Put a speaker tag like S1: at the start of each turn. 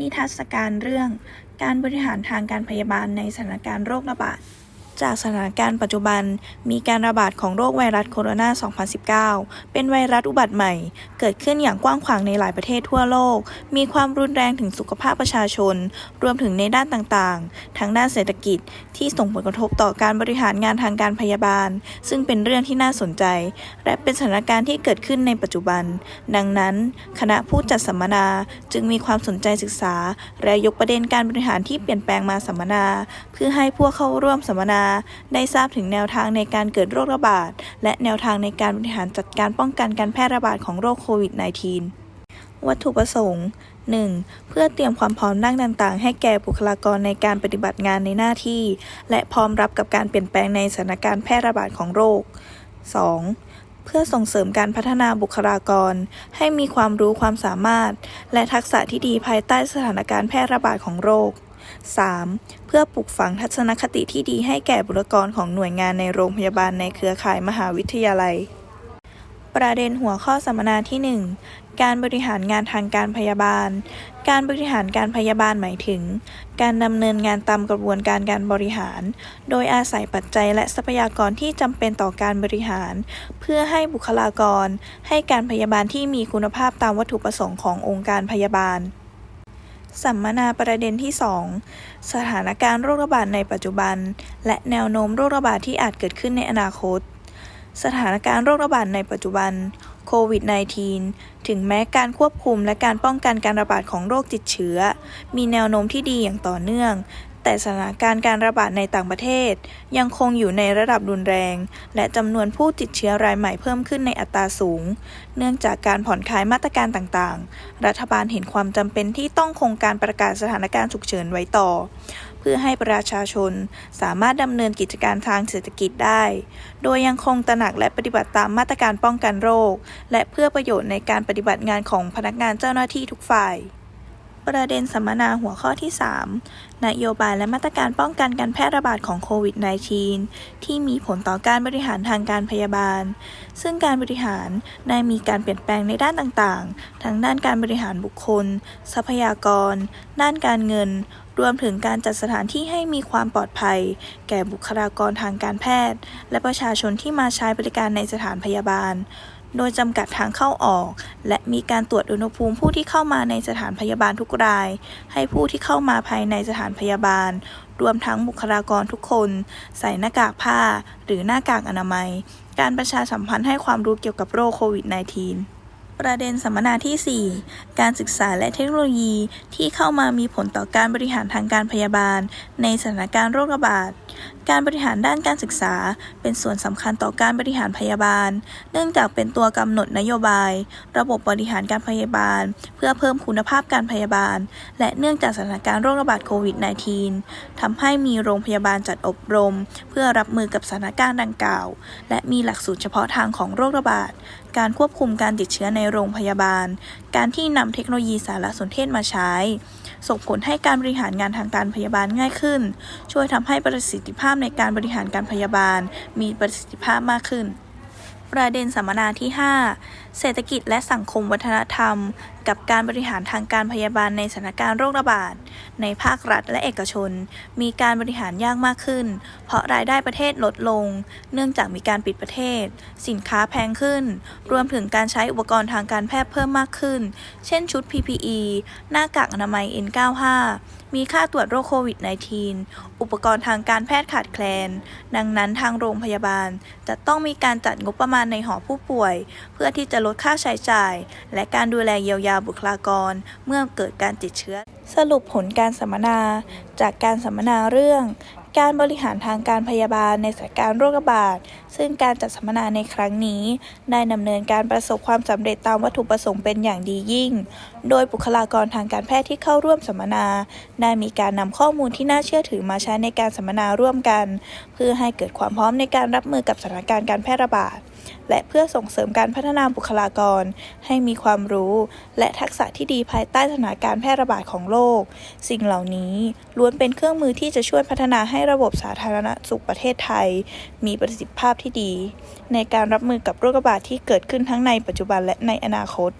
S1: นิทรรศการเรื่อง การบริหารทางการพยาบาลในสถานการณ์โรคระบาด จากสถานการณ์ปัจจุบัน มีการระบาดของโรคไวรัสโคโรนา 2019 เป็นไวรัสอุบัติใหม่ เกิดขึ้นอย่างกว้างขวางในหลายประเทศทั่วโลก มีความรุนแรงถึงสุขภาพประชาชน รวมถึงในด้านต่างๆ ทั้งด้านเศรษฐกิจที่ส่งผลกระทบต่อการบริหารงานทางการพยาบาล ซึ่งเป็นเรื่องที่น่าสนใจ และเป็นสถานการณ์ที่เกิดขึ้นในปัจจุบัน ดังนั้น คณะผู้จัดสัมมนาจึงมีความสนใจศึกษา และยกประเด็นการบริหารที่เปลี่ยนแปลงมาสัมมนา เพื่อให้ผู้เข้าร่วมสัมมนาได้ทราบถึงแนวทางในการเกิดโรคระบาด และแนวทางในการบริหารจัดการป้องกันการแพร่ระบาดของโรคโควิด -19 วัตถุประสงค์ 1. เพื่อเตรียมความพร้อมด้านต่าง ๆ ให้แก่บุคลากรในการปฏิบัติงานในหน้าที่ และพร้อมรับกับการเปลี่ยนแปลงในสถานการณ์แพร่ระบาดของโรค 2. เพื่อส่งเสริมการพัฒนาบุคลากร ให้มีความรู้ความสามารถ และทักษะที่ดีภายใต้สถานการณ์แพร่ระบาดของโรค 3. เพื่อปลูกฝังทัศนคติที่ดีให้แก่บุคลากรของหน่วยงานในโรงพยาบาลในเครือข่ายมหาวิทยาลัย ประเด็นหัวข้อสัมมนาที่ 1 การบริหารงานทางการพยาบาล การบริหารการพยาบาลหมายถึง การดำเนินงานตามกระบวนการการบริหาร โดยอาศัยปัจจัยและทรัพยากรที่จำเป็นต่อการบริหาร เพื่อให้บุคลากร ให้การพยาบาลที่มีคุณภาพตามวัตถุประสงค์ขององค์การพยาบาล สัมมนาประเด็นที่ 2 สถานการณ์โรคระบาดในปัจจุบัน และแนวโน้มโรคระบาดที่อาจเกิดขึ้นในอนาคต สถานการณ์โรคระบาดในปัจจุบันโควิด -19 ถึงแม้การควบคุมและการป้องกันการระบาดของโรคติดเชื้อ มีแนวโน้มที่ดีอย่างต่อเนื่อง แต่สถานการณ์การระบาดในต่างประเทศ ยังคงอยู่ในระดับรุนแรง และจำนวนผู้ติดเชื้อรายใหม่เพิ่มขึ้นในอัตราสูง เนื่องจากการผ่อนคลายมาตรการต่างๆ รัฐบาลเห็นความจำเป็นที่ต้องคงการประกาศสถานการณ์ฉุกเฉินไว้ต่อ เพื่อให้ประชาชนสามารถดำเนินกิจการทางเศรษฐกิจได้ โดยยังคงตระหนักและปฏิบัติตามมาตรการป้องกันโรค และเพื่อประโยชน์ในการปฏิบัติงานของพนักงานเจ้าหน้าที่ทุกฝ่าย ประเด็นสัมมนาหัวข้อที่ 3 นโยบายและมาตรการป้องกันการแพร่ระบาดของโควิด -19 ที่มีผลต่อการบริหารทางการพยาบาล ซึ่งการบริหารได้มีการเปลี่ยนแปลงในด้านต่างๆ ทั้งด้านการบริหารบุคคล ทรัพยากร ด้านการเงิน รวมถึงการจัดสถานที่ให้มีความปลอดภัย แก่บุคลากรทางการแพทย์ และประชาชนที่มาใช้บริการในสถานพยาบาลโดยจำกัดทางเข้าออก และมีการตรวจอุณหภูมิผู้ที่เข้ามาในสถานพยาบาลทุกราย ให้ผู้ที่เข้ามาภายในสถานพยาบาล รวมทั้งบุคลากรทุกคน ใส่หน้ากากผ้า หรือหน้ากากอนามัย การประชาสัมพันธ์ให้ความรู้เกี่ยวกับโรคโควิด -19 ประเด็นสัมมนาที่ 4 การศึกษาและเทคโนโลยีที่เข้ามามีผลต่อการบริหารทางการพยาบาล ในสถานการณ์โรคระบาด การบริหารด้านการศึกษา เป็นส่วนสำคัญต่อการบริหารพยาบาล เนื่องจากเป็นตัวกำหนดนโยบาย ระบบบริหารการพยาบาล เพื่อเพิ่มคุณภาพการพยาบาล และเนื่องจากสถานการณ์โรคระบาดโควิด -19 ทำให้มีโรงพยาบาลจัดอบรม เพื่อรับมือกับสถานการณ์ดังกล่าว และมีหลักสูตรเฉพาะทางของโรคระบาด การควบคุมการติดเชื้อในโรงพยาบาล การที่นำเทคโนโลยีสารสนเทศมาใช้ ส่งผลให้การบริหารงานทางการพยาบาลง่ายขึ้น ช่วยทำให้ประสิทธิภาพในการบริหารการพยาบาล มีประสิทธิภาพมากขึ้น ประเด็นสัมมนาที่ 5 เศรษฐกิจและสังคมวัฒนธรรม กับการบริหารทางการพยาบาลในสถานการณ์โรคระบาด ในภาครัฐและเอกชน มีการบริหารยากมากขึ้น เพราะรายได้ประเทศลดลง เนื่องจากมีการปิดประเทศ สินค้าแพงขึ้น รวมถึงการใช้อุปกรณ์ทางการแพทย์เพิ่มมากขึ้น เช่นชุด PPE หน้ากากอนามัย N95 มีค่าตรวจโรคโควิด -19 อุปกรณ์ทางการแพทย์ขาดแคลน ดังนั้นทางโรงพยาบาลจะต้องมีการจัดงบประมาณในหอผู้ป่วย เพื่อที่จะลดค่าใช้จ่าย และการดูแลเยียวยาบุคลากร เมื่อเกิดการติดเชื้อ สรุปผลการสัมมนา จากการสัมมนาเรื่อง การบริหารทางการพยาบาลในสถานการณ์โรคระบาด ซึ่งการจัดสัมมนาในครั้งนี้ ได้ดำเนินการประสบความสำเร็จตามวัตถุประสงค์เป็นอย่างดียิ่ง โดยบุคลากรทางการแพทย์ที่เข้าร่วมสัมมนา ได้มีการนำข้อมูลที่น่าเชื่อถือมาใช้ในการสัมมนาร่วมกัน เพื่อให้เกิดความพร้อมในการรับมือกับสถานการณ์การแพร่ระบาด และเพื่อส่งเสริมการพัฒนาบุคลากร ให้มีความรู้ และทักษะที่ดีภายใต้สถานการณ์แพร่ระบาดของโรคสิ่งเหล่านี้ล้วนเป็นเครื่องมือที่จะช่วยพัฒนาให้ระบบสาธารณสุขประเทศไทย มีประสิทธิภาพที่ดี ในการรับมือกับโรคระบาดที่เกิดขึ้นทั้งในปัจจุบันและในอนาคต